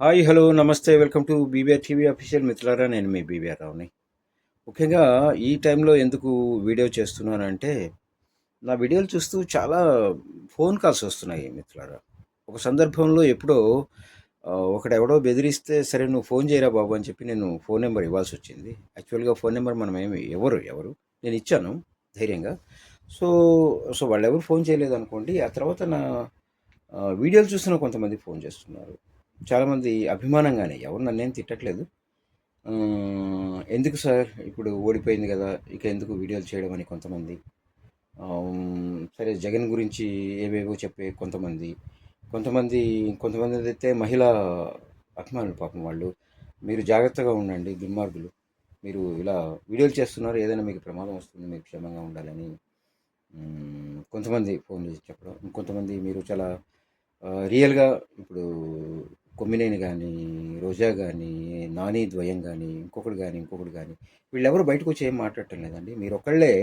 Hi hello నమస్తే welcome to B B R TV official మిత్రులారా నేను మీ బీబీఆర్ రావుని ముఖ్యంగా ఈ టైంలో ఎందుకు వీడియో చేస్తున్నానంటే నా వీడియోలు చూస్తూ చాలా ఫోన్ కాల్స్ వస్తున్నాయి మిత్రులారా. ఒక సందర్భంలో ఎప్పుడో ఒకడెవడో బెదిరిస్తే సరే నువ్వు ఫోన్ చేయరా బాబు అని చెప్పి నేను ఫోన్ నెంబర్ ఇవ్వాల్సి వచ్చింది. యాక్చువల్గా ఫోన్ నెంబర్ మనం ఏమి ఎవరు ఎవరు? నేను ఇచ్చాను ధైర్యంగా. సో సో వాళ్ళు ఎవరు ఫోన్ చేయలేదు అనుకోండి ఆ తర్వాత నా వీడియోలు చూస్తున్న కొంతమంది ఫోన్ చేస్తున్నారు. చాలామంది అభిమానంగానే ఎవరు నన్నేం తిట్టట్లేదు. ఎందుకు సార్ ఇప్పుడు ఓడిపోయింది కదా ఇక ఎందుకు వీడియోలు చేయడం అని కొంతమంది. సరే జగన్ గురించి ఏవేవో చెప్పే కొంతమంది. కొంతమంది కొంతమంది అయితే మహిళా అభిమానులు పాపం వాళ్ళు. మీరు జాగ్రత్తగా ఉండండి దుర్మార్గులు. మీరు ఇలా వీడియోలు చేస్తున్నారు ఏదైనా మీకు ప్రమాదం వస్తుంది మీరు క్షేమంగా ఉండాలని. కొంతమంది ఫోన్ చేసి చెప్పడం ఇంకొంతమంది మీరు చాలా రియల్గా ఇప్పుడు కొమ్మినేని కానీ రోజా కానీ నాని ద్వయం కానీ ఇంకొకటి కానీ ఇంకొకటి కానీ వీళ్ళెవరు బయటకు వచ్చి ఏం మాట్లాడటం లేదండి. మీరు ఒకళ్ళే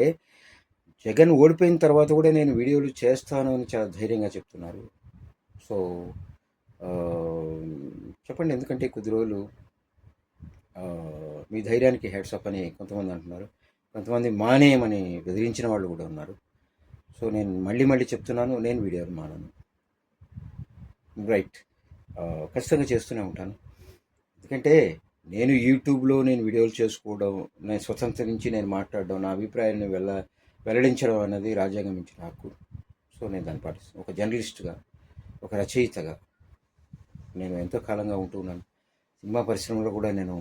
జగన్ ఓడిపోయిన తర్వాత కూడా నేను వీడియోలు చేస్తాను అని చాలా ధైర్యంగా చెప్తున్నారు. సో చెప్పండి ఎందుకంటే కొద్ది రోజులు మీ ధైర్యానికి హెడ్స్ అప్ అని కొంతమంది అంటున్నారు. కొంతమంది మానేయమని బెదిరించిన వాళ్ళు కూడా ఉన్నారు. సో నేను మళ్ళీ మళ్ళీ చెప్తున్నాను నేను వీడియోలు మానను. రైట్. ఖచ్చితంగా చేస్తూనే ఉంటాను. ఎందుకంటే నేను యూట్యూబ్లో నేను వీడియోలు చేసుకోవడం నేను స్వతంత్రించి నేను మాట్లాడడం నా అభిప్రాయాన్ని వెళ్ళ వెల్లడించడం అనేది రాజ్యాంగం ఇచ్చిన హక్కు సో నేను దాన్ని పాటిస్తాను. ఒక జర్నలిస్ట్గా ఒక రచయితగా నేను ఎంతో కాలంగా ఉంటున్నాను సినిమా పరిశ్రమలో కూడా నేను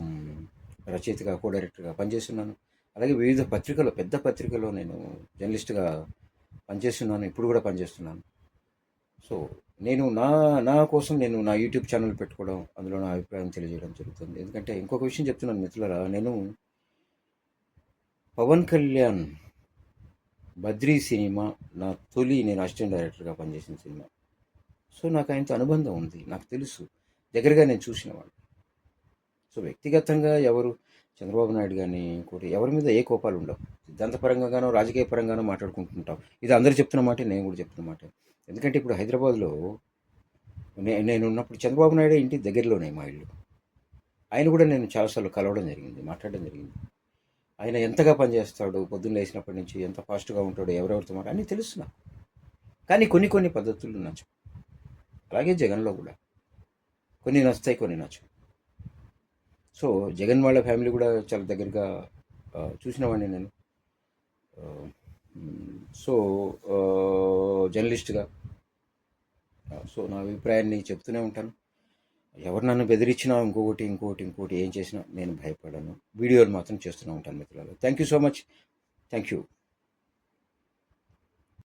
రచయితగా కో డైరెక్టర్గా పనిచేస్తున్నాను. అలాగే వివిధ పత్రికలు పెద్ద పత్రికలో నేను జర్నలిస్ట్గా పనిచేస్తున్నాను. ఇప్పుడు కూడా పనిచేస్తున్నాను. సో నేను నా నా కోసం నేను నా యూట్యూబ్ ఛానల్ పెట్టుకోవడం అందులో నా అభిప్రాయం తెలియజేయడం జరుగుతుంది. ఎందుకంటే ఇంకొక విషయం చెప్తున్నాను మిత్రులరా నేను పవన్ కళ్యాణ్ బద్రీ సినిమా నా తొలి నేను అసిస్టెంట్ డైరెక్టర్గా పనిచేసిన సినిమా. సో నాకు ఆయనతో అనుబంధం ఉంది నాకు తెలుసు. దగ్గరగా నేను చూసిన వాళ్ళు. సో వ్యక్తిగతంగా ఎవరు చంద్రబాబు నాయుడు కానీ ఇంకోటి ఎవరి మీద ఏ కోపాలు ఉండవు. సిద్ధాంతపరంగానో రాజకీయ పరంగానో మాట్లాడుకుంటుంటాం. ఇది అందరూ చెప్తున్న మాట నేను కూడా చెప్తున్న మాట. ఎందుకంటే ఇప్పుడు హైదరాబాద్లో నే నేను ఉన్నప్పుడు చంద్రబాబు నాయుడు ఇంటి దగ్గరలోనే మా ఇల్లు. ఆయన కూడా నేను చాలాసార్లు కలవడం జరిగింది మాట్లాడడం జరిగింది. ఆయన ఎంతగా పనిచేస్తాడు పొద్దున్న లేచినప్పటి నుంచి ఎంత ఫాస్ట్గా ఉంటాడు ఎవరెవరితో మాట అన్నీ తెలుసు నాకు. కానీ కొన్ని కొన్ని పద్ధతులు నచ్చు అలాగే జగన్లో కూడా. కొన్ని నచ్చుతాయి కొన్ని నచ్చు సో జగన్ వాళ్ళ ఫ్యామిలీ కూడా చాలా దగ్గరగా చూసినవాడిని నేను. సో జర్నలిస్ట్గా. సో నా అభిప్రాయాన్ని చెప్తూనే ఉంటాను. ఎవరు నన్ను బెదిరించినా ఇంకొకటి ఇంకొకటి ఇంకొకటి ఏం చేసినా నేను భయపడను. వీడియోలు మాత్రం చేస్తూనే ఉంటాను మిత్రులు thank you so much thank you